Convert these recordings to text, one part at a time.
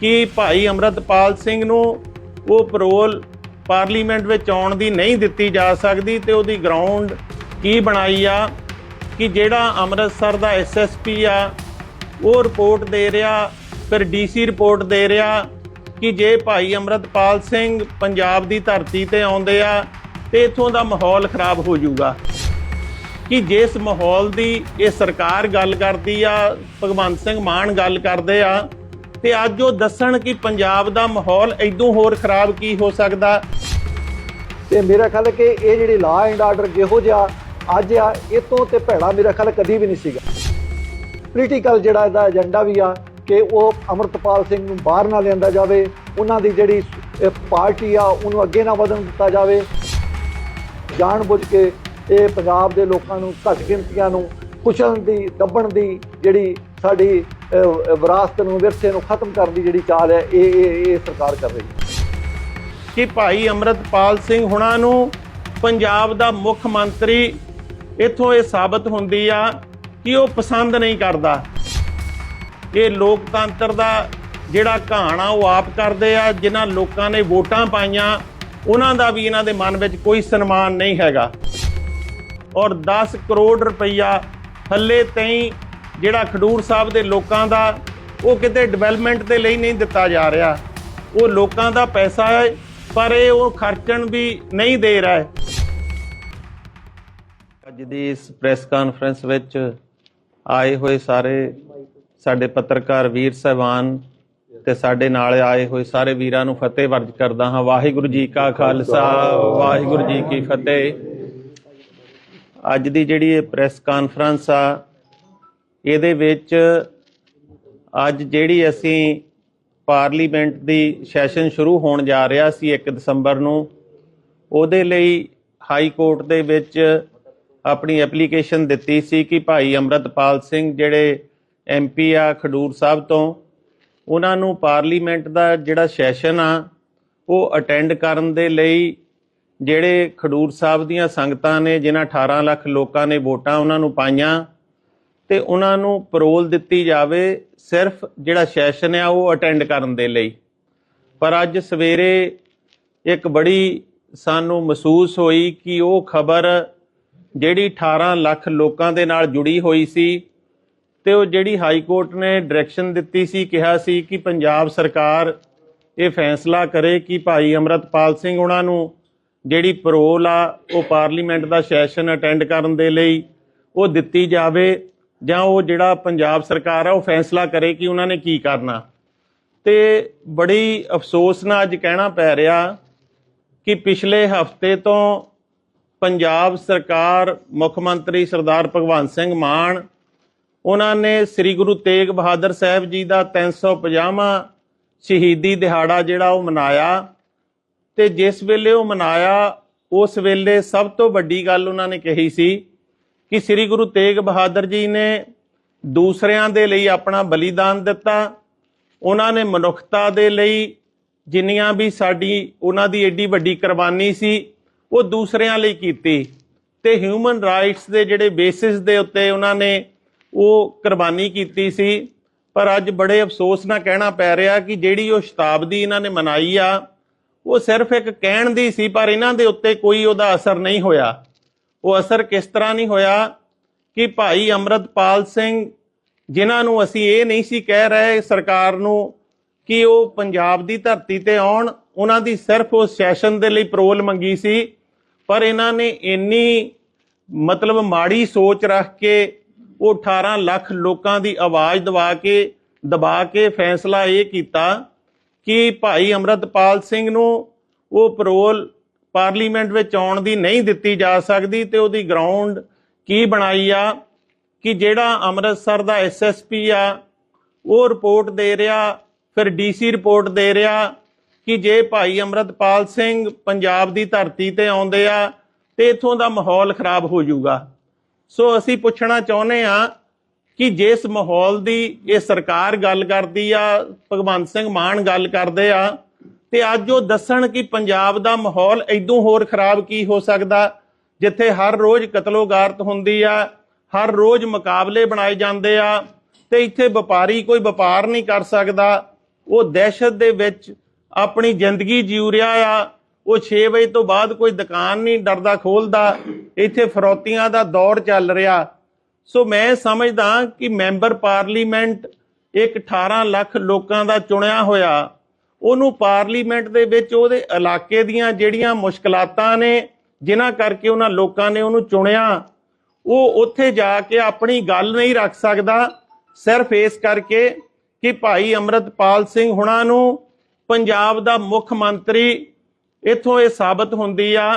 ਕਿ ਭਾਈ ਅਮਰਤਪਾਲ ਸਿੰਘ ਨੂੰ ਉਹ ਪਰੋਲ ਪਾਰਲੀਮੈਂਟ ਵਿੱਚ ਆਉਣ ਦੀ ਨਹੀਂ ਦਿੱਤੀ ਜਾ ਸਕਦੀ ਤੇ ਉਹਦੀ ਗਰਾਊਂਡ ਕੀ ਬਣਾਈ ਆ? ਕਿ ਜਿਹੜਾ ਅੰਮ੍ਰਿਤਸਰ ਦਾ ਐਸਐਸਪੀ ਆ, ਉਹ ਰਿਪੋਰਟ ਦੇ ਰਿਹਾ, ਫਿਰ ਡੀਸੀ ਰਿਪੋਰਟ ਦੇ ਰਿਹਾ ਕਿ ਜੇ ਭਾਈ ਅਮਰਤਪਾਲ ਸਿੰਘ ਪੰਜਾਬ ਦੀ ਧਰਤੀ ਤੇ ਆਉਂਦੇ ਆ, ਤੇ ਇਥੋਂ ਦਾ ਮਾਹੌਲ ਖਰਾਬ ਹੋ ਜਾਊਗਾ। ਕਿ ਜਿਸ ਮਾਹੌਲ ਦੀ ਇਹ ਸਰਕਾਰ ਗੱਲ ਕਰਦੀ ਆ, ਭਗਵੰਤ ਸਿੰਘ ਮਾਨ ਗੱਲ ਕਰਦੇ ਆ ਤੇ ਅੱਜ ਉਹ ਦੱਸਣ ਕਿ ਪੰਜਾਬ ਦਾ ਮਾਹੌਲ ਇਦੋਂ ਹੋਰ ਖਰਾਬ ਕੀ ਹੋ ਸਕਦਾ? ਤੇ ਮੇਰਾ ਖਿਆਲ ਹੈ ਕਿ ਇਹ ਜਿਹੜੀ ਲਾ ਐਂਡ ਆਰਡਰ ਜਿਹੋ ਜਿਹਾ ਅੱਜ ਆ ਇਹ ਤੋਂ ਤੇ ਭੈੜਾ ਮੇਰਾ ਖਿਆਲ ਕਦੀ ਵੀ ਨਹੀਂ ਸੀਗਾ। ਪੋਲੀਟੀਕਲ ਜਿਹੜਾ ਇਹਦਾ ਏਜੰਡਾ ਵੀ ਆ, ਕਿ ਉਹ ਅਮਰਤਪਾਲ ਸਿੰਘ ਨੂੰ ਬਾਹਰ ਨਾ ਲਿਆਂਦਾ ਜਾਵੇ, ਉਹਨਾਂ ਦੀ ਜਿਹੜੀ ਪਾਰਟੀ ਆ, ਉਹਨੂੰ ਅੱਗੇ ਨਾ ਵਧਣ ਦਿੱਤਾ ਜਾਵੇ। ਜਾਣ ਬੁੱਝ ਕੇ ਇਹ ਪੰਜਾਬ ਦੇ ਲੋਕਾਂ ਨੂੰ ਘੱਟ ਗਿਣਤੀਆਂ ਨੂੰ ਕੁਚਲਣ ਦੀ, ਦੱਬਣ ਦੀ ਜਿਹੜੀ ਸਾਡੀ ਵਿਰਾਸਤ ਨੂੰ ਵਿਰਸੇ ਨੂੰ ਖਤਮ ਕਰਨ ਦੀ ਜਿਹੜੀ ਚਾਲ ਹੈ, ਇਹ ਇਹ ਇਹ ਸਰਕਾਰ ਕਰ ਰਹੀ ਹੈ। ਕਿ ਭਾਈ ਅਮਰਤਪਾਲ ਸਿੰਘ ਹੁਣਾਂ ਨੂੰ ਪੰਜਾਬ ਦਾ ਮੁੱਖ ਮੰਤਰੀ ਇਥੋਂ ਇਹ ਸਾਬਤ ਹੁੰਦੀ ਆ ਕਿ ਉਹ ਪਸੰਦ ਨਹੀਂ ਕਰਦਾ। ਇਹ ਲੋਕਤੰਤਰ ਦਾ ਜਿਹੜਾ ਕਹਾਣਾ ਉਹ ਆਪ ਕਰਦੇ ਆ, ਜਿਨ੍ਹਾਂ ਲੋਕਾਂ ਨੇ ਵੋਟਾਂ ਪਾਈਆਂ, ਉਹਨਾਂ ਦਾ ਵੀ ਇਹਨਾਂ ਦੇ ਮਨ ਵਿੱਚ ਕੋਈ ਸਨਮਾਨ ਨਹੀਂ ਹੈਗਾ। ਔਰ 10 ਕਰੋੜ ਰੁਪਈਆ ਹੱਲੇ ਤਾਈਂ ਜਿਹੜਾ ਖਡੂਰ ਸਾਹਿਬ ਦੇ ਲੋਕਾਂ ਦਾ ਉਹ ਕਿਤੇ ਡਿਵੈਲਪਮੈਂਟ ਦੇ ਲਈ ਨਹੀਂ ਦਿੱਤਾ ਜਾ ਰਿਹਾ। ਉਹ ਲੋਕਾਂ ਦਾ ਪੈਸਾ ਹੈ, ਪਰ ਇਹ ਉਹ ਖਰਚਣ ਵੀ ਨਹੀਂ ਦੇ ਰਿਹਾ ਅੱਜ ਦੀ ਇਸ ਪ੍ਰੈਸ ਕਾਨਫਰੰਸ ਵਿੱਚ ਆਏ ਹੋਏ ਸਾਰੇ ਸਾਡੇ ਪੱਤਰਕਾਰ ਵੀਰ ਸਹਿਬਾਨ ਤੇ ਸਾਡੇ ਨਾਲ ਆਏ ਹੋਏ ਸਾਰੇ ਵੀਰਾਂ ਨੂੰ ਫਤਿਹ ਵਰਜ ਕਰਦਾ ਹਾਂ। ਵਾਹਿਗੁਰੂ ਜੀ ਕਾ ਖਾਲਸਾ, ਵਾਹਿਗੁਰੂ ਜੀ ਕੀ ਫਤਿਹ। ਅੱਜ ਦੀ ਜਿਹੜੀ ਇਹ ਪ੍ਰੈਸ ਕਾਨਫਰੰਸ ਆ ਇਹਦੇ ਵਿੱਚ ਅੱਜ ਜਿਹੜੀ ਅਸੀਂ ਪਾਰਲੀਮੈਂਟ ਦੀ ਸੈਸ਼ਨ ਸ਼ੁਰੂ ਹੋਣ ਜਾ ਰਿਹਾ ਸੀ 1 ਦਸੰਬਰ ਨੂੰ, ਉਹਦੇ ਲਈ ਹਾਈ ਕੋਰਟ ਦੇ ਵਿੱਚ ਆਪਣੀ ਐਪਲੀਕੇਸ਼ਨ ਦਿੱਤੀ ਸੀ ਕਿ ਭਾਈ ਅਮਰਤਪਾਲ ਸਿੰਘ ਜਿਹੜੇ ਐਮਪੀ ਆ ਖਡੂਰ ਸਾਹਿਬ ਤੋਂ, ਉਹਨਾਂ ਨੂੰ ਪਾਰਲੀਮੈਂਟ ਦਾ ਜਿਹੜਾ ਸੈਸ਼ਨ ਆ, ਉਹ ਅਟੈਂਡ ਕਰਨ ਦੇ ਲਈ ਜਿਹੜੇ ਖਡੂਰ ਸਾਹਿਬ ਦੀਆਂ ਸੰਗਤਾਂ ਨੇ, ਜਿਨ੍ਹਾਂ 18 ਲੱਖ ਲੋਕਾਂ ਨੇ ਵੋਟਾਂ ਉਹਨਾਂ ਨੂੰ ਪਾਈਆਂ ਤੇ ਉਹਨਾਂ ਨੂੰ ਪਰੋਲ ਦਿੱਤੀ ਜਾਵੇ ਸਿਰਫ ਜਿਹੜਾ ਸੈਸ਼ਨ ਆ ਉਹ ਅਟੈਂਡ ਕਰਨ ਦੇ ਲਈ। ਪਰ ਅੱਜ ਸਵੇਰੇ ਇੱਕ ਬੜੀ ਸਾਨੂੰ ਮਹਿਸੂਸ ਹੋਈ ਕਿ ਉਹ ਖਬਰ ਜਿਹੜੀ 18 ਲੱਖ ਲੋਕਾਂ ਦੇ ਨਾਲ ਜੁੜੀ ਹੋਈ ਸੀ ਤੇ ਉਹ ਜਿਹੜੀ ਹਾਈ ਕੋਰਟ ਨੇ ਡਾਇਰੈਕਸ਼ਨ ਦਿੱਤੀ ਸੀ, ਕਿਹਾ ਸੀ ਕਿ ਪੰਜਾਬ ਸਰਕਾਰ ਇਹ ਫੈਸਲਾ ਕਰੇ ਕਿ ਭਾਈ ਅਮਰਤਪਾਲ ਸਿੰਘ ਉਹਨਾਂ ਨੂੰ ਜਿਹੜੀ ਪਰੋਲ ਆ ਉਹ ਪਾਰਲੀਮੈਂਟ ਦਾ ਸੈਸ਼ਨ ਅਟੈਂਡ ਕਰਨ ਦੇ ਲਈ ਉਹ ਦਿੱਤੀ ਜਾਵੇ ਜਾਂ ਉਹ ਜਿਹੜਾ ਪੰਜਾਬ ਸਰਕਾਰ ਆ, ਉਹ ਫੈਸਲਾ ਕਰੇ ਕਿ ਉਹਨਾਂ ਨੇ ਕੀ ਕਰਨਾ। ਤੇ ਬੜੀ ਅਫਸੋਸ ਨਾਲ ਅੱਜ ਕਹਿਣਾ ਪੈ ਰਿਹਾ ਕਿ ਪਿਛਲੇ ਹਫ਼ਤੇ ਤੋਂ ਪੰਜਾਬ ਸਰਕਾਰ, ਮੁੱਖ ਮੰਤਰੀ ਸਰਦਾਰ ਭਗਵੰਤ ਸਿੰਘ ਮਾਨ, ਉਹਨਾਂ ਨੇ ਸ੍ਰੀ ਗੁਰੂ ਤੇਗ ਬਹਾਦਰ ਸਾਹਿਬ ਜੀ ਦਾ 350ਵਾਂ ਸ਼ਹੀਦੀ ਦਿਹਾੜਾ ਜਿਹੜਾ ਉਹ ਮਨਾਇਆ। ਤੇ ਜਿਸ ਵੇਲੇ ਉਹ ਮਨਾਇਆ, ਉਸ ਵੇਲੇ ਸਭ ਤੋਂ ਵੱਡੀ ਗੱਲ ਉਹਨਾਂ ਨੇ ਕਹੀ ਸੀ ਕਿ ਸ੍ਰੀ ਗੁਰੂ ਤੇਗ ਬਹਾਦਰ ਜੀ ਨੇ ਦੂਸਰਿਆਂ ਦੇ ਲਈ ਆਪਣਾ ਬਲੀਦਾਨ ਦਿੱਤਾ। ਉਹਨਾਂ ਨੇ ਮਨੁੱਖਤਾ ਦੇ ਲਈ ਜਿੰਨੀਆਂ ਵੀ ਸਾਡੀ, ਉਹਨਾਂ ਦੀ ਏਡੀ ਵੱਡੀ ਕੁਰਬਾਨੀ ਸੀ, ਉਹ ਦੂਸਰਿਆਂ ਲਈ ਕੀਤੀ। ਤੇ ਹਿਊਮਨ ਰਾਈਟਸ ਦੇ ਜਿਹੜੇ ਬੇਸਿਸ ਦੇ ਉੱਤੇ ਉਹਨਾਂ ਨੇ ਉਹ ਕੁਰਬਾਨੀ ਕੀਤੀ ਸੀ। ਪਰ ਅੱਜ ਬੜੇ ਅਫਸੋਸ ਨਾਲ ਕਹਿਣਾ ਪੈ ਰਿਹਾ ਕਿ ਜਿਹੜੀ ਉਹ ਸ਼ਤਾਬਦੀ ਇਹਨਾਂ ਨੇ ਮਨਾਈ ਆ, ਉਹ ਸਿਰਫ ਇੱਕ ਕਹਿਣ ਦੀ ਸੀ, ਪਰ ਇਹਨਾਂ ਦੇ ਉੱਤੇ ਕੋਈ ਉਹਦਾ ਅਸਰ ਨਹੀਂ ਹੋਇਆ। ਉਹ ਅਸਰ ਕਿਸ ਤਰ੍ਹਾਂ ਨਹੀਂ ਹੋਇਆ ਕਿ ਭਾਈ ਅਮਰਤਪਾਲ ਸਿੰਘ, ਜਿਨ੍ਹਾਂ ਨੂੰ ਅਸੀਂ ਇਹ ਨਹੀਂ ਸੀ ਕਹਿ ਰਹੇ ਸਰਕਾਰ ਨੂੰ ਕਿ ਉਹ ਪੰਜਾਬ ਦੀ ਧਰਤੀ ਤੇ ਆਉਣ, ਉਹਨਾਂ ਦੀ ਸਿਰਫ ਉਸ ਸੈਸ਼ਨ ਦੇ ਲਈ ਪਰੋਲ ਮੰਗੀ ਸੀ, ਪਰ ਇਹਨਾਂ ਨੇ ਇੰਨੀ ਮਤਲਬ ਮਾੜੀ ਸੋਚ ਰੱਖ ਕੇ ਉਹ 18 ਲੱਖ ਲੋਕਾਂ ਦੀ ਆਵਾਜ਼ ਦਬਾ ਕੇ ਦਬਾ ਕੇ ਫੈਸਲਾ ਇਹ ਕੀਤਾ ਕਿ ਭਾਈ ਅਮਰਤਪਾਲ ਸਿੰਘ ਨੂੰ ਉਹ ਪਰੋਲ ਪਾਰਲੀਮੈਂਟ ਵਿੱਚ ਆਉਣ ਦੀ ਨਹੀਂ ਦਿੱਤੀ ਜਾ ਸਕਦੀ ਤੇ ਉਹਦੀ ਗਰਾਊਂਡ ਕੀ ਬਣਾਈ ਆ? ਕਿ ਜਿਹੜਾ ਅੰਮ੍ਰਿਤਸਰ ਦਾ ਐਸਐਸਪੀ ਆ, ਉਹ ਰਿਪੋਰਟ ਦੇ ਰਿਹਾ, ਫਿਰ ਡੀਸੀ ਰਿਪੋਰਟ ਦੇ ਰਿਹਾ ਕਿ ਜੇ ਭਾਈ ਅਮਰਤਪਾਲ ਸਿੰਘ ਪੰਜਾਬ ਦੀ ਧਰਤੀ ਤੇ ਆਉਂਦੇ ਆ, ਤੇ ਇਥੋਂ ਦਾ ਮਾਹੌਲ ਖਰਾਬ ਹੋ ਜਾਊਗਾ। ਸੋ ਅਸੀਂ ਪੁੱਛਣਾ ਚਾਹੁੰਦੇ ਆ ਕਿ ਜਿਸ ਮਾਹੌਲ ਦੀ ਇਹ ਸਰਕਾਰ ਗੱਲ ਕਰਦੀ ਆ, ਭਗਵੰਤ ਸਿੰਘ ਮਾਨ ਗੱਲ ਕਰਦੇ ਆ ਤੇ ਅੱਜ ਉਹ ਦੱਸਣ ਕਿ ਪੰਜਾਬ ਦਾ ਮਾਹੌਲ ਇਦੋਂ ਹੋਰ ਖਰਾਬ ਕੀ ਹੋ ਸਕਦਾ, ਜਿੱਥੇ ਹਰ ਰੋਜ਼ ਕਤਲੋਗਾਰਤ ਹੁੰਦੀ ਆ, ਹਰ ਰੋਜ਼ ਮੁਕਾਬਲੇ ਬਣਾਏ ਜਾਂਦੇ ਆ, ਤੇ ਇੱਥੇ ਵਪਾਰੀ ਕੋਈ ਵਪਾਰ ਨਹੀਂ ਕਰ ਸਕਦਾ। ਉਹ ਦਹਿਸ਼ਤ ਦੇ ਵਿੱਚ ਆਪਣੀ ਜ਼ਿੰਦਗੀ ਜਿਉ ਰਿਹਾ ਆ। ਉਹ 6 ਵਜੇ ਤੋਂ ਬਾਅਦ ਕੋਈ ਦੁਕਾਨ ਨਹੀਂ ਡਰਦਾ ਖੋਲਦਾ। ਇੱਥੇ ਫਰੋਤੀਆਂ ਦਾ ਦੌਰ ਚੱਲ ਰਿਹਾ। ਸੋ ਮੈਂ ਸਮਝਦਾ ਕਿ ਮੈਂਬਰ ਪਾਰਲੀਮੈਂਟ ਇੱਕ 18 ਲੱਖ ਲੋਕਾਂ ਦਾ ਚੁਣਿਆ ਹੋਇਆ। ਉਹਨੂੰ ਪਾਰਲੀਮੈਂਟ ਦੇ ਵਿੱਚ ਉਹਦੇ ਇਲਾਕੇ ਦੀਆਂ ਜਿਹੜੀਆਂ ਮੁਸ਼ਕਲਾਤਾਂ ਨੇ, ਜਿਨ੍ਹਾਂ ਕਰਕੇ ਉਹਨਾਂ ਲੋਕਾਂ ਨੇ ਉਹਨੂੰ ਚੁਣਿਆ, ਉਹ ਉੱਥੇ ਜਾ ਕੇ ਆਪਣੀ ਗੱਲ ਨਹੀਂ ਰੱਖ ਸਕਦਾ। ਸਿਰਫ ਇਸ ਕਰਕੇ ਕਿ ਭਾਈ ਅਮਰਤਪਾਲ ਸਿੰਘ ਹੁਣਾਂ ਨੂੰ ਪੰਜਾਬ ਦਾ ਮੁੱਖ ਮੰਤਰੀ ਇਥੋਂ ਇਹ ਸਾਬਤ ਹੁੰਦੀ ਆ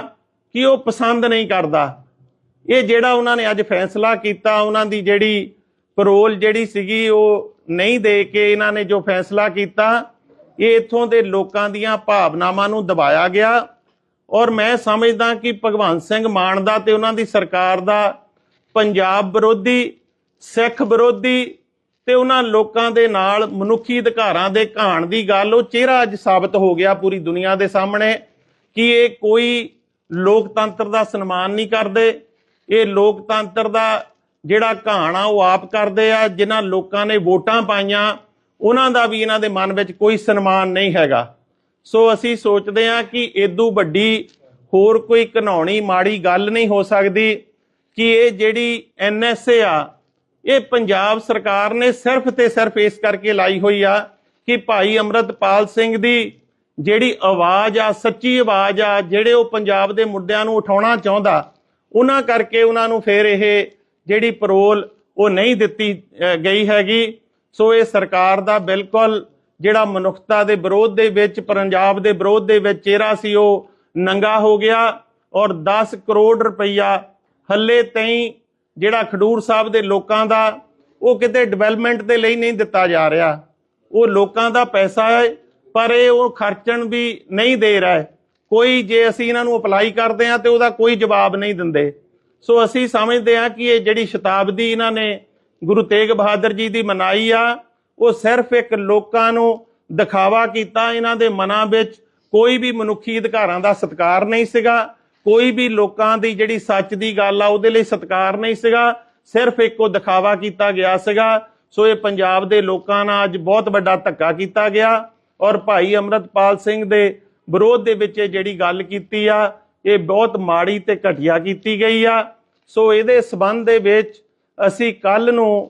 ਕਿ ਉਹ ਪਸੰਦ ਨਹੀਂ ਕਰਦਾ। ਇਹ ਜਿਹੜਾ ਉਹਨਾਂ ਨੇ ਅੱਜ ਫੈਸਲਾ ਕੀਤਾ, ਉਹਨਾਂ ਦੀ ਜਿਹੜੀ ਪਰੋਲ ਜਿਹੜੀ ਸੀਗੀ ਉਹ ਨਹੀਂ ਦੇ ਕੇ ਇਹਨਾਂ ਨੇ ਜੋ ਫੈਸਲਾ ਕੀਤਾ ਇਹ ਇਥੋਂ ਦੇ ਲੋਕਾਂ ਦੀਆਂ ਭਾਵਨਾਵਾਂ ਨੂੰ ਦਬਾਇਆ ਗਿਆ। ਔਰ ਮੈਂ ਸਮਝਦਾ ਕਿ ਭਗਵੰਤ ਸਿੰਘ ਮਾਨ ਦਾ ਤੇ ਉਹਨਾਂ ਦੀ ਸਰਕਾਰ ਦਾ ਪੰਜਾਬ ਵਿਰੋਧੀ, ਸਿੱਖ ਵਿਰੋਧੀ ਤੇ ਉਹਨਾਂ ਲੋਕਾਂ ਦੇ ਨਾਲ ਮਨੁੱਖੀ ਅਧਿਕਾਰਾਂ ਦੇ ਘਾਣ ਦੀ ਗੱਲ, ਉਹ ਚਿਹਰਾ ਅੱਜ ਸਾਬਤ ਹੋ ਗਿਆ ਪੂਰੀ ਦੁਨੀਆ ਦੇ ਸਾਹਮਣੇ ਕਿ ਇਹ ਕੋਈ ਲੋਕਤੰਤਰ ਦਾ ਸਨਮਾਨ ਨਹੀਂ ਕਰਦੇ। ਇਹ ਲੋਕਤੰਤਰ ਦਾ ਜਿਹੜਾ ਘਾਣ ਆ, ਉਹ ਆਪ ਕਰਦੇ ਆ, ਜਿਨ੍ਹਾਂ ਲੋਕਾਂ ਨੇ ਵੋਟਾਂ ਪਾਈਆਂ। ਉਹਨਾਂ ਦਾ ਵੀ ਇਹਨਾਂ ਦੇ ਮਨ ਵਿੱਚ ਕੋਈ ਸਨਮਾਨ ਨਹੀਂ ਹੈਗਾ। ਸੋ ਅਸੀਂ ਸੋਚਦੇ ਹਾਂ ਕਿ ਇਦੋਂ ਵੱਡੀ ਹੋਰ ਕੋਈ ਘਨਾਉਣੀ ਮਾੜੀ ਗੱਲ ਨਹੀਂ ਹੋ ਸਕਦੀ ਕਿ ਇਹ ਜਿਹੜੀ ਐਨਐਸਏ ਆ, ਇਹ ਪੰਜਾਬ ਸਰਕਾਰ ਨੇ ਸਿਰਫ ਤੇ ਸਿਰਫ ਇਸ ਕਰਕੇ ਲਾਈ ਹੋਈ ਆ ਕਿ ਭਾਈ ਅਮਰਤਪਾਲ ਸਿੰਘ ਦੀ ਜਿਹੜੀ ਆਵਾਜ਼ ਆ, ਸੱਚੀ ਆਵਾਜ਼ ਆ, ਜਿਹੜੇ ਉਹ ਪੰਜਾਬ ਦੇ ਮੁੱਦਿਆਂ ਨੂੰ ਉਠਾਉਣਾ ਚਾਹੁੰਦਾ, ਉਹਨਾਂ ਕਰਕੇ ਉਹਨਾਂ ਨੂੰ ਫਿਰ ਇਹ ਜਿਹੜੀ ਪਰੋਲ ਉਹ ਨਹੀਂ ਦਿੱਤੀ ਗਈ ਹੈਗੀ। ਸੋ ਇਹ ਸਰਕਾਰ ਦਾ ਬਿਲਕੁਲ ਜਿਹੜਾ ਮਨੁੱਖਤਾ ਦੇ ਵਿਰੋਧ ਦੇ ਵਿੱਚ, ਪੰਜਾਬ ਦੇ ਵਿਰੋਧ ਦੇ ਵਿੱਚ ਚਿਹਰਾ ਸੀ, ਉਹ ਨੰਗਾ ਹੋ ਗਿਆ ਔਰ 10 ਕਰੋੜ ਰੁਪਈਆ ਹੱਲੇ ਤਾਈਂ ਜਿਹੜਾ ਖਡੂਰ ਸਾਹਿਬ ਦੇ ਲੋਕਾਂ ਦਾ, ਉਹ ਕਿਤੇ ਡਿਵੈਲਪਮੈਂਟ ਦੇ ਲਈ ਨਹੀਂ ਦਿੱਤਾ ਜਾ ਰਿਹਾ। ਉਹ ਲੋਕਾਂ ਦਾ ਪੈਸਾ ਹੈ, ਪਰ ਇਹ ਉਹ ਖਰਚਣ ਵੀ ਨਹੀਂ ਦੇ ਰਿਹਾ ਕੋਈ ਜੇ ਅਸੀਂ ਇਹਨਾਂ ਨੂੰ ਅਪਲਾਈ ਕਰਦੇ ਹਾਂ ਤੇ ਉਹਦਾ ਕੋਈ ਜਵਾਬ ਨਹੀਂ ਦਿੰਦੇ। ਸੋ ਅਸੀਂ ਸਮਝਦੇ ਹਾਂ ਕਿ ਇਹ ਜਿਹੜੀ ਸ਼ਤਾਬਦੀ ਇਹਨਾਂ ਨੇ ਗੁਰੂ ਤੇਗ ਬਹਾਦਰ ਜੀ ਦੀ ਮਨਾਈ ਆ, ਉਹ ਸਿਰਫ ਇੱਕ ਲੋਕਾਂ ਨੂੰ ਦਿਖਾਵਾ ਕੀਤਾ, ਇਹਨਾਂ ਦੇ ਮਨਾਂ ਵਿੱਚ ਕੋਈ ਵੀ ਮਨੁੱਖੀ ਅਧਿਕਾਰਾਂ ਦਾ ਸਤਿਕਾਰ ਨਹੀਂ ਸੀਗਾ, ਕੋਈ ਵੀ ਲੋਕਾਂ ਦੀ ਜਿਹੜੀ ਸੱਚ ਦੀ ਗੱਲ ਆ, ਉਹਦੇ ਲਈ ਸਤਿਕਾਰ ਨਹੀਂ ਸੀਗਾ, ਸਿਰਫ ਇੱਕੋ ਦਿਖਾਵਾ ਕੀਤਾ ਗਿਆ ਸੀਗਾ। ਸੋ ਇਹ ਪੰਜਾਬ ਦੇ ਲੋਕਾਂ ਨਾਲ ਅੱਜ ਬਹੁਤ ਵੱਡਾ ਧੱਕਾ ਕੀਤਾ ਗਿਆ ਔਰ ਭਾਈ ਅਮਰਤਪਾਲ ਸਿੰਘ ਦੇ ਵਿਰੋਧ ਦੇ ਵਿੱਚ ਇਹ ਜਿਹੜੀ ਗੱਲ ਕੀਤੀ ਆ, ਇਹ ਬਹੁਤ ਮਾੜੀ ਤੇ ਘਟੀਆ ਕੀਤੀ ਗਈ ਆ। ਸੋ ਇਹਦੇ ਸਬੰਧ ਦੇ ਵਿੱਚ ਅਸੀਂ ਕੱਲ ਨੂੰ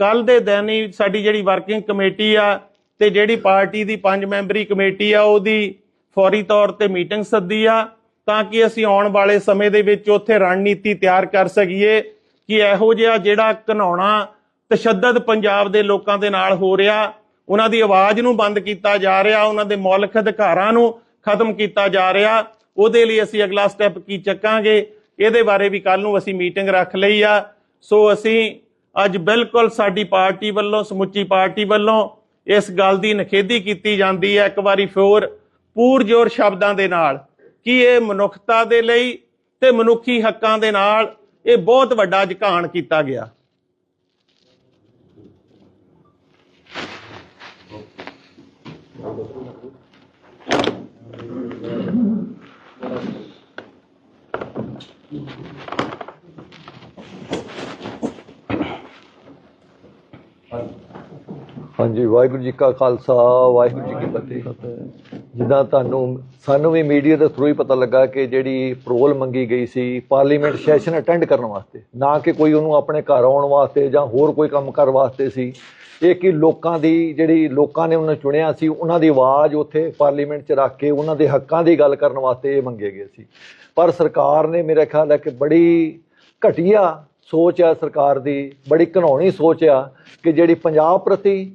ਕੱਲ ਦੇ ਦਿਨ ਹੀ ਸਾਡੀ ਜਿਹੜੀ ਵਰਕਿੰਗ ਕਮੇਟੀ ਆ ਤੇ ਜਿਹੜੀ ਪਾਰਟੀ ਦੀ ਪੰਜ ਮੈਂਬਰੀ ਕਮੇਟੀ ਆ, ਉਹਦੀ ਫੌਰੀ ਤੌਰ ਤੇ ਮੀਟਿੰਗ ਸੱਦੀ ਆ ਤਾਂ ਕਿ ਅਸੀਂ ਆਉਣ ਵਾਲੇ ਸਮੇਂ ਦੇ ਵਿੱਚ ਉੱਥੇ ਰਣਨੀਤੀ ਤਿਆਰ ਕਰ ਸਕੀਏ ਕਿ ਇਹੋ ਜਿਹਾ ਜਿਹੜਾ ਘਨਾਉਣਾ ਤਸ਼ੱਦਦ ਪੰਜਾਬ ਦੇ ਲੋਕਾਂ ਦੇ ਨਾਲ ਹੋ ਰਿਹਾ, ਉਹਨਾਂ ਦੀ ਆਵਾਜ਼ ਨੂੰ ਬੰਦ ਕੀਤਾ ਜਾ ਰਿਹਾ, ਉਹਨਾਂ ਦੇ ਮੌਲਿਕ ਅਧਿਕਾਰਾਂ ਨੂੰ ਖਤਮ ਕੀਤਾ ਜਾ ਰਿਹਾ, ਉਹਦੇ ਲਈ ਅਸੀਂ ਅਗਲਾ ਸਟੈਪ ਕੀ ਚੱਕਾਂਗੇ? ਇਹਦੇ ਬਾਰੇ ਵੀ ਕੱਲ ਨੂੰ ਅਸੀਂ ਮੀਟਿੰਗ ਰੱਖ ਲਈ ਆ। ਸੋ ਅਸੀਂ ਅੱਜ ਬਿਲਕੁਲ ਸਾਡੀ ਪਾਰਟੀ ਵੱਲੋਂ, ਸਮੁੱਚੀ ਪਾਰਟੀ ਵੱਲੋਂ ਇਸ ਗੱਲ ਦੀ ਨਿਖੇਧੀ ਕੀਤੀ ਜਾਂਦੀ ਹੈ। ਇੱਕ ਵਾਰੀ ਫੋਰ ਪੂਰਜੋਰ ਸ਼ਬਦਾਂ ਦੇ ਨਾਲ ਕਿ ਇਹ ਮਨੁੱਖਤਾ ਦੇ ਲਈ ਤੇ ਮਨੁੱਖੀ ਹੱਕਾਂ ਦੇ ਨਾਲ ਇਹ ਬਹੁਤ ਵੱਡਾ ਝਕਾਣ ਕੀਤਾ ਗਿਆ। ਹਾਂਜੀ, ਵਾਹਿਗੁਰੂ ਜੀ ਕਾ ਖਾਲਸਾ, ਵਾਹਿਗੁਰੂ ਜੀ ਕੀ ਫਤਿਹ। ਜਿੱਦਾਂ ਤੁਹਾਨੂੰ, ਸਾਨੂੰ ਵੀ ਮੀਡੀਆ ਦੇ ਥਰੂ ਹੀ ਪਤਾ ਲੱਗਾ ਕਿ ਜਿਹੜੀ ਪਰੋਲ ਮੰਗੀ ਗਈ ਸੀ ਪਾਰਲੀਮੈਂਟ ਸੈਸ਼ਨ ਅਟੈਂਡ ਕਰਨ ਵਾਸਤੇ, ਨਾ ਕਿ ਕੋਈ ਉਹਨੂੰ ਆਪਣੇ ਘਰ ਆਉਣ ਵਾਸਤੇ ਜਾਂ ਹੋਰ ਕੋਈ ਕੰਮ ਕਰ ਵਾਸਤੇ ਸੀ। ਇਹ ਕਿ ਲੋਕਾਂ ਦੀ, ਜਿਹੜੀ ਲੋਕਾਂ ਨੇ ਉਹਨੂੰ ਚੁਣਿਆ ਸੀ, ਉਹਨਾਂ ਦੀ ਆਵਾਜ਼ ਉੱਥੇ ਪਾਰਲੀਮੈਂਟ 'ਚ ਰੱਖ ਕੇ ਉਹਨਾਂ ਦੇ ਹੱਕਾਂ ਦੀ ਗੱਲ ਕਰਨ ਵਾਸਤੇ ਇਹ ਮੰਗੇ ਗਏ ਸੀ। ਪਰ ਸਰਕਾਰ ਨੇ ਮੇਰੇ ਖਿਆਲ ਹੈ ਕਿ ਬੜੀ ਘਟੀਆ ਸੋਚ ਆ ਸਰਕਾਰ ਦੀ, ਬੜੀ ਘਿਨਾਉਣੀ ਸੋਚ ਆ ਕਿ ਜਿਹੜੀ ਪੰਜਾਬ ਪ੍ਰਤੀ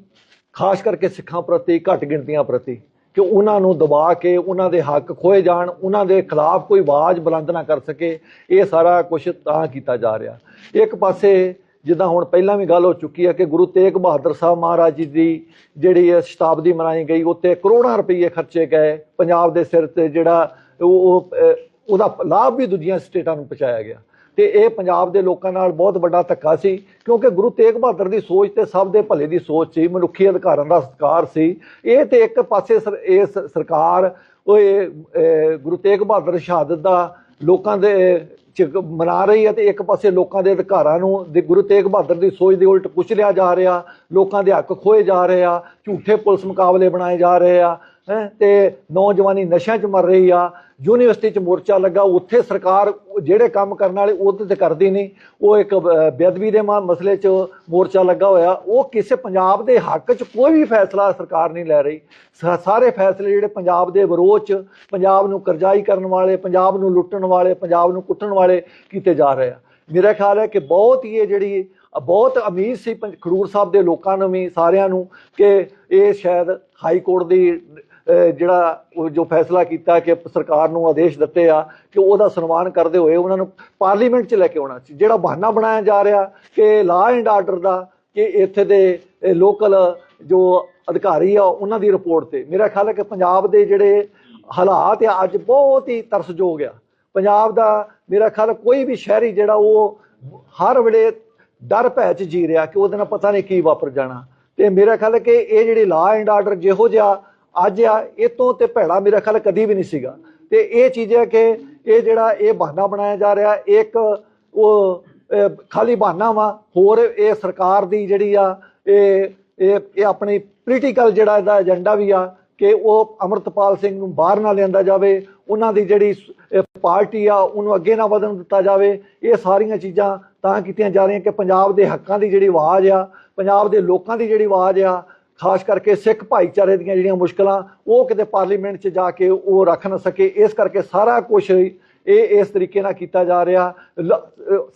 ਖਾਸ ਕਰਕੇ ਸਿੱਖਾਂ ਪ੍ਰਤੀ, ਘੱਟ ਗਿਣਤੀਆਂ ਪ੍ਰਤੀ, ਕਿ ਉਹਨਾਂ ਨੂੰ ਦਬਾ ਕੇ ਉਹਨਾਂ ਦੇ ਹੱਕ ਖੋਏ ਜਾਣ, ਉਹਨਾਂ ਦੇ ਖਿਲਾਫ ਕੋਈ ਆਵਾਜ਼ ਬੁਲੰਦ ਨਾ ਕਰ ਸਕੇ, ਇਹ ਸਾਰਾ ਕੁਝ ਤਾਂ ਕੀਤਾ ਜਾ ਰਿਹਾ। ਇੱਕ ਪਾਸੇ ਜਿੱਦਾਂ ਹੁਣ ਪਹਿਲਾਂ ਵੀ ਗੱਲ ਹੋ ਚੁੱਕੀ ਹੈ ਕਿ ਗੁਰੂ ਤੇਗ ਬਹਾਦਰ ਸਾਹਿਬ ਮਹਾਰਾਜ ਜੀ ਦੀ ਜਿਹੜੀ ਹੈ ਸ਼ਤਾਬਦੀ ਮਨਾਈ ਗਈ ਉੱਤੇ ਕਰੋੜਾਂ ਰੁਪਏ ਖਰਚੇ ਗਏ, ਪੰਜਾਬ ਦੇ ਸਿਰ ਤੇ ਜਿਹੜਾ ਉਹ ਉਹਦਾ ਲਾਭ ਵੀ ਦੂਜੀਆਂ ਸਟੇਟਾਂ ਨੂੰ ਪਹੁੰਚਾਇਆ ਗਿਆ। ਤੇ ਇਹ ਪੰਜਾਬ ਦੇ ਲੋਕਾਂ ਨਾਲ ਬਹੁਤ ਵੱਡਾ ਧੱਕਾ ਸੀ ਕਿਉਂਕਿ ਗੁਰੂ ਤੇਗ ਬਹਾਦਰ ਦੀ ਸੋਚ ਤੇ ਸਭ ਦੇ ਭਲੇ ਦੀ ਸੋਚ ਸੀ ਮਨੁੱਖੀ ਅਧਿਕਾਰਾਂ ਦਾ ਸਤਿਕਾਰ ਸੀ। ਇਹ ਤੇ ਇੱਕ ਪਾਸੇ ਸਰ- ਇਹ ਸਰਕਾਰ ਉਹ ਇਹ, ਗੁਰੂ ਤੇਗ ਬਹਾਦਰ ਸ਼ਹਾਦਤ ਦਾ ਲੋਕਾਂ ਦੇ ਚ ਮਨਾ ਰਹੀ ਹੈ ਤੇ ਇੱਕ ਪਾਸੇ ਲੋਕਾਂ ਦੇ ਅਧਿਕਾਰਾਂ ਨੂੰ ਦੇ ਗੁਰੂ ਤੇਗ ਬਹਾਦਰ ਦੀ ਸੋਚ ਦੇ ਉਲਟ ਕੁਚਲਿਆ ਜਾ ਰਿਹਾ ਲੋਕਾਂ ਦੇ ਹੱਕ ਖੋਏ ਜਾ ਰਹੇ ਆ ਝੂਠੇ ਪੁਲਿਸ ਮੁਕਾਬਲੇ ਬਣਾਏ ਜਾ ਰਹੇ ਆ ਹੈਂ ਤੇ ਨੌਜਵਾਨੀ ਨਸ਼ਿਆਂ 'ਚ ਮਰ ਰਹੀ ਆ ਯੂਨੀਵਰਸਿਟੀ 'ਚ ਮੋਰਚਾ ਲੱਗਾ, ਉੱਥੇ ਸਰਕਾਰ ਜਿਹੜੇ ਕੰਮ ਕਰਨ ਵਾਲੇ ਉਹਦੇ ਤੇ ਕਰਦੀ ਨਹੀਂ। ਉਹ ਇੱਕ ਬੇਅਦਬੀ ਦੇ ਮਸਲੇ 'ਚ ਮੋਰਚਾ ਲੱਗਾ ਹੋਇਆ। ਉਹ ਕਿਸੇ ਪੰਜਾਬ ਦੇ ਹੱਕ 'ਚ ਕੋਈ ਵੀ ਫੈਸਲਾ ਸਰਕਾਰ ਨਹੀਂ ਲੈ ਰਹੀ। ਸਾ- ਸਾਰੇ ਫੈਸਲੇ ਜਿਹੜੇ ਪੰਜਾਬ ਦੇ ਵਿਰੋਧ 'ਚ, ਪੰਜਾਬ ਨੂੰ ਕਰਜ਼ਾਈ ਕਰਨ ਵਾਲੇ, ਪੰਜਾਬ ਨੂੰ ਲੁੱਟਣ ਵਾਲੇ, ਪੰਜਾਬ ਨੂੰ ਕੁੱਟਣ ਵਾਲੇ ਕੀਤੇ ਜਾ ਰਹੇ ਆ। ਮੇਰਾ ਖਿਆਲ ਹੈ ਕਿ ਬਹੁਤ ਹੀ ਇਹ ਜਿਹੜੀ, ਬਹੁਤ ਉਮੀਦ ਸੀ ਪੰਜ- ਖਡੂਰ ਸਾਹਿਬ ਦੇ ਲੋਕਾਂ ਨੂੰ ਵੀ ਸਾਰਿਆਂ ਨੂੰ ਕਿ ਇਹ ਸ਼ਾਇਦ ਹਾਈ ਕੋਰਟ ਦੀ ਜਿਹੜਾ ਜੋ ਫੈਸਲਾ ਕੀਤਾ ਕਿ ਸਰਕਾਰ ਨੂੰ ਆਦੇਸ਼ ਦਿੱਤੇ ਆ ਕਿ ਉਹਦਾ ਸਨਮਾਨ ਕਰਦੇ ਹੋਏ ਉਹਨਾਂ ਨੂੰ ਪਾਰਲੀਮੈਂਟ 'ਚ ਲੈ ਕੇ ਆਉਣਾ ਸੀ। ਜਿਹੜਾ ਬਹਾਨਾ ਬਣਾਇਆ ਜਾ ਰਿਹਾ ਕਿ ਲਾਅ ਐਂਡ ਆਰਡਰ ਦਾ ਕਿ ਇੱਥੇ ਦੇ ਲੋਕਲ ਜੋ ਅਧਿਕਾਰੀ ਆ ਉਹਨਾਂ ਦੀ ਰਿਪੋਰਟ ਤੇ। ਮੇਰਾ ਖਿਆਲ ਹੈ ਕਿ ਪੰਜਾਬ ਦੇ ਜਿਹੜੇ ਹਾਲਾਤ ਆ, ਅੱਜ ਬਹੁਤ ਹੀ ਤਰਸਯੋਗ ਆ। ਪੰਜਾਬ ਦਾ ਮੇਰਾ ਖਿਆਲ ਕੋਈ ਵੀ ਸ਼ਹਿਰੀ ਜਿਹੜਾ ਉਹ ਹਰ ਵੇਲੇ ਡਰ ਭੈ ਚ ਜੀ ਰਿਹਾ ਕਿ ਉਹਦੇ ਨਾਲ ਪਤਾ ਨਹੀਂ ਕੀ ਵਾਪਰ ਜਾਣਾ। ਤੇ ਮੇਰਾ ਖਿਆਲ ਹੈ ਕਿ ਇਹ ਜਿਹੜੇ ਲਾਅ ਐਂਡ ਆਰਡਰ ਜਿਹੋ ਜਿਹਾ ਅੱਜ ਆ ਇਹ ਤੋਂ ਤੇ ਭੈੜਾ ਮੇਰਾ ਖਿਆਲ ਕਦੀ ਵੀ ਨਹੀਂ ਸੀਗਾ। ਤੇ ਇਹ ਚੀਜ਼ ਹੈ ਕਿ ਇਹ ਜਿਹੜਾ ਇਹ ਬਹਾਨਾ ਬਣਾਇਆ ਜਾ ਰਿਹਾ ਇੱਕ ਉਹ ਖਾਲੀ ਬਹਾਨਾ ਵਾ, ਹੋਰ ਇਹ ਸਰਕਾਰ ਦੀ ਜਿਹੜੀ ਆ, ਇਹ ਇਹ ਆਪਣੀ ਪੋਲੀਟੀਕਲ ਜਿਹੜਾ ਇਹਦਾ ਏਜੰਡਾ ਵੀ ਆ ਕਿ ਉਹ ਅਮਰਤਪਾਲ ਸਿੰਘ ਨੂੰ ਬਾਹਰ ਨਾ ਲਿਆਂਦਾ ਜਾਵੇ, ਉਹਨਾਂ ਦੀ ਜਿਹੜੀ ਪਾਰਟੀ ਆ, ਉਹਨੂੰ ਅੱਗੇ ਨਾ ਵਧਣ ਦਿੱਤਾ ਜਾਵੇ। ਇਹ ਸਾਰੀਆਂ ਚੀਜ਼ਾਂ ਤਾਂ ਕੀਤੀਆਂ ਜਾ ਰਹੀਆਂ ਕਿ ਪੰਜਾਬ ਦੇ ਹੱਕਾਂ ਦੀ ਜਿਹੜੀ ਆਵਾਜ਼ ਆ, ਪੰਜਾਬ ਦੇ ਲੋਕਾਂ ਦੀ ਜਿਹੜੀ ਆਵਾਜ਼ ਆ ਖਾਸ ਕਰਕੇ ਸਿੱਖ ਭਾਈਚਾਰੇ ਦੀਆਂ ਜਿਹੜੀਆਂ ਮੁਸ਼ਕਲਾਂ, ਉਹ ਕਿਤੇ ਪਾਰਲੀਮੈਂਟ 'ਚ ਜਾ ਕੇ ਉਹ ਰੱਖ ਨਾ ਸਕੇ। ਇਸ ਕਰਕੇ ਸਾਰਾ ਕੁਝ ਇਹ ਇਸ ਤਰੀਕੇ ਨਾਲ ਕੀਤਾ ਜਾ ਰਿਹਾ। ਲ-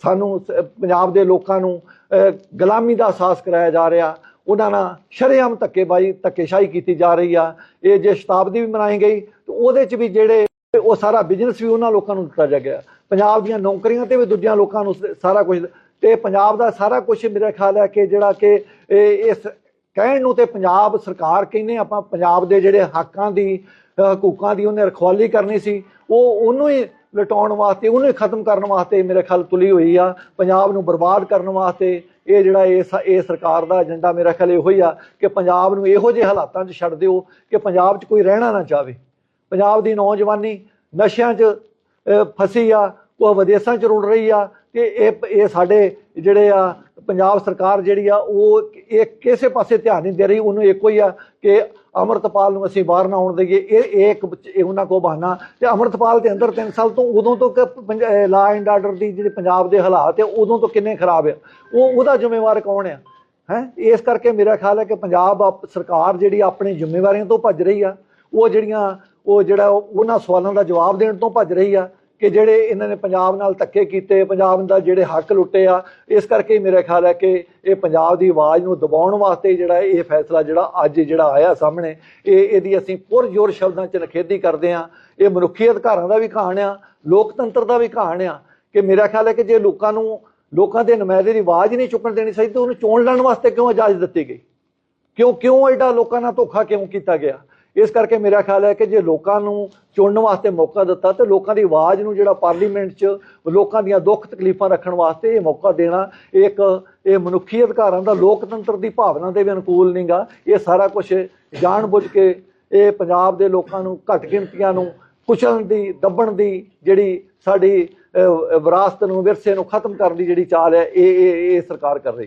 ਸਾਨੂੰ ਸ- ਪੰਜਾਬ ਦੇ ਲੋਕਾਂ ਨੂੰ ਗੁਲਾਮੀ ਦਾ ਅਹਿਸਾਸ ਕਰਾਇਆ ਜਾ ਰਿਹਾ। ਉਹਨਾਂ ਨਾਲ ਸ਼ਰੇਆਮ ਧੱਕੇਬਾਜ਼ੀ, ਧੱਕੇਸ਼ਾਹੀ ਕੀਤੀ ਜਾ ਰਹੀ ਆ। ਇਹ ਜੇ ਸ਼ਤਾਬਦੀ ਵੀ ਮਨਾਈ ਗਈ, ਤੇ ਉਹਦੇ 'ਚ ਵੀ ਜਿਹੜੇ ਉਹ ਸਾਰਾ ਬਿਜ਼ਨਸ ਵੀ ਉਹਨਾਂ ਲੋਕਾਂ ਨੂੰ ਦਿੱਤਾ ਜਾ ਗਿਆ। ਪੰਜਾਬ ਦੀਆਂ ਨੌਕਰੀਆਂ ਤੇ ਵੀ ਦੂਜਿਆਂ ਲੋਕਾਂ ਨੂੰ ਸਾਰਾ ਕੁਝ ਤੇ ਪੰਜਾਬ ਦਾ ਸਾਰਾ ਕੁਝ ਮੇਰਾ ਖਿਆਲ ਹੈ ਕਿ ਜਿਹੜਾ ਕਿ ਇਹ, ਇਸ ਕਹਿਣ ਨੂੰ ਤੇ ਪੰਜਾਬ ਸਰਕਾਰ ਕਹਿੰਦੇ ਆਪਾਂ ਪੰਜਾਬ ਦੇ ਜਿਹੜੇ ਹੱਕਾਂ ਦੀ ਹਕੂਕਾਂ ਦੀ ਉਹਨੇ ਰਖਵਾਲੀ ਕਰਨੀ ਸੀ, ਉਹ ਉਹਨੂੰ ਹੀ ਲਟਾਉਣ ਵਾਸਤੇ, ਉਹਨੂੰ ਹੀ ਖਤਮ ਕਰਨ ਵਾਸਤੇ ਮੇਰੇ ਖਿਆਲ ਤੁਲੀ ਹੋਈ ਆ, ਪੰਜਾਬ ਨੂੰ ਬਰਬਾਦ ਕਰਨ ਵਾਸਤੇ ਇਹ ਜਿਹੜਾ ਇਹ ਸ- ਇਹ ਸਰਕਾਰ ਦਾ ਏਜੰਡਾ ਮੇਰਾ ਖਿਆਲ ਇਹੋ ਹੀ ਆ ਕਿ ਪੰਜਾਬ ਨੂੰ ਇਹੋ ਜਿਹੇ ਹਾਲਾਤਾਂ 'ਚ ਛੱਡ ਦਿਓ ਕਿ ਪੰਜਾਬ 'ਚ ਕੋਈ ਰਹਿਣਾ ਨਾ ਚਾਹਵੇ ਪੰਜਾਬ ਦੀ ਨੌਜਵਾਨੀ ਨਸ਼ਿਆਂ 'ਚ ਫਸੀ ਆ, ਉਹ ਵਿਦੇਸ਼ਾਂ 'ਚ ਰੁੜ ਰਹੀ ਆ ਤੇ ਇਹ ਇਹ ਸਾਡੇ ਜਿਹੜੇ ਆ ਪੰਜਾਬ ਸਰਕਾਰ ਜਿਹੜੀ ਆ, ਉਹ ਇਹ ਕਿਸੇ ਪਾਸੇ ਧਿਆਨ ਨਹੀਂ ਦੇ ਰਹੀ, ਉਹਨੂੰ ਇੱਕੋ ਹੀ ਆ ਕਿ ਅਮਰਤਪਾਲ ਨੂੰ ਅਸੀਂ ਬਾਹਰ ਨਾ ਆਉਣ ਦਈਏ। ਇਹ ਇਹ ਇੱਕ ਉਹਨਾਂ ਕੋ ਬਹਾਨਾ। ਤੇ ਅਮਰਤਪਾਲ ਦੇ ਅੰਦਰ 3 ਸਾਲ ਤੋਂ ਉਦੋਂ ਤੋਂ ਲਾ ਐਂਡ ਆਰਡਰ ਦੀ ਜਿਹੜੇ ਪੰਜਾਬ ਦੇ ਹਾਲਾਤ ਆ, ਉਦੋਂ ਤੋਂ ਕਿੰਨੇ ਖਰਾਬ ਆ। ਉਹ, ਉਹਦਾ ਜ਼ਿੰਮੇਵਾਰ ਕੌਣ ਆ? ਹੈ? ਇਸ ਕਰਕੇ ਮੇਰਾ ਖਿਆਲ ਹੈ ਕਿ ਪੰਜਾਬ ਆਪ- ਸਰਕਾਰ ਜਿਹੜੀ ਆਪਣੀ ਜ਼ਿੰਮੇਵਾਰੀਆਂ ਤੋਂ ਭੱਜ ਰਹੀ ਆ, ਉਹ ਜਿਹੜੀਆਂ, ਉਹ ਜਿਹੜਾ ਉਹਨਾਂ ਸਵਾਲਾਂ ਦਾ ਜਵਾਬ ਦੇਣ ਤੋਂ ਭੱਜ ਰਹੀ ਆ। ਕਿ ਜਿਹੜੇ ਇਹਨਾਂ ਨੇ ਪੰਜਾਬ ਨਾਲ ਧੱਕੇ ਕੀਤੇ, ਪੰਜਾਬ ਦਾ ਜਿਹੜੇ ਹੱਕ ਲੁੱਟੇ ਆ, ਇਸ ਕਰਕੇ ਮੇਰਾ ਖਿਆਲ ਹੈ ਕਿ ਇਹ ਪੰਜਾਬ ਦੀ ਆਵਾਜ਼ ਨੂੰ ਦਬਾਉਣ ਵਾਸਤੇ ਜਿਹੜਾ ਇਹ ਫੈਸਲਾ ਜਿਹੜਾ ਅੱਜ ਜਿਹੜਾ ਆਇਆ ਸਾਹਮਣੇ, ਇਹ ਇਹਦੀ ਅਸੀਂ ਪੁਰਜ਼ੋਰ ਸ਼ਬਦਾਂ 'ਚ ਨਖੇਦੀ ਕਰਦੇ ਆ ਇਹ ਮਨੁੱਖੀ ਅਧਿਕਾਰਾਂ ਦਾ ਵੀ ਕਹਾਣ ਆ, ਲੋਕਤੰਤਰ ਦਾ ਵੀ ਕਹਾਣ ਆ, ਕਿ ਮੇਰਾ ਖਿਆਲ ਹੈ ਕਿ ਜੇ ਲੋਕਾਂ ਨੂੰ, ਲੋਕਾਂ ਦੇ ਨੁਮਾਇੰਦੇ ਦੀ ਆਵਾਜ਼ ਨਹੀਂ ਚੁੱਕਣ ਦੇਣੀ ਚਾਹੀਦੀ, ਉਹਨੂੰ ਚੋਣ ਲੜਨ ਵਾਸਤੇ ਕਿਉਂ ਇਜਾਜ਼ਤ ਦਿੱਤੀ ਗਈ? ਕਿਉਂ ਕਿਉਂ ਐਡਾ ਲੋਕਾਂ ਨਾਲ ਧੋਖਾ ਕਿਉਂ ਕੀਤਾ ਗਿਆ? ਇਸ ਕਰਕੇ ਮੇਰਾ ਖਿਆਲ ਹੈ ਕਿ ਜੇ ਲੋਕਾਂ ਨੂੰ ਚੁਣਨ ਵਾਸਤੇ ਮੌਕਾ ਦਿੱਤਾ ਤੇ ਲੋਕਾਂ ਦੀ ਆਵਾਜ਼ ਨੂੰ ਜਿਹੜਾ ਪਾਰਲੀਮੈਂਟ 'ਚ ਲੋਕਾਂ ਦੀਆਂ ਦੁੱਖ ਤਕਲੀਫਾਂ ਰੱਖਣ ਵਾਸਤੇ ਇਹ ਮੌਕਾ ਦੇਣਾ ਇੱਕ, ਇਹ ਮਨੁੱਖੀ ਅਧਿਕਾਰਾਂ ਦਾ ਲੋਕਤੰਤਰ ਦੀ ਭਾਵਨਾ ਦੇ ਵੀ ਅਨੁਕੂਲ ਨਹੀਂਗਾ ਇਹ ਸਾਰਾ ਕੁਝ ਜਾਣਬੁੱਝ ਕੇ ਇਹ ਪੰਜਾਬ ਦੇ ਲੋਕਾਂ ਨੂੰ ਘੱਟ ਗਿਣਤੀਆਂ ਨੂੰ ਕੁਚਲਣ ਦੀ, ਦੱਬਣ ਦੀ ਜਿਹੜੀ ਸਾਡੀ ਵਿਰਾਸਤ ਨੂੰ, ਵਿਰਸੇ ਨੂੰ ਖਤਮ ਕਰਨ ਦੀ ਜਿਹੜੀ ਚਾਲ ਹੈ, ਇਹ ਇਹ ਇਹ ਸਰਕਾਰ ਕਰ ਰਹੀ ਹੈ।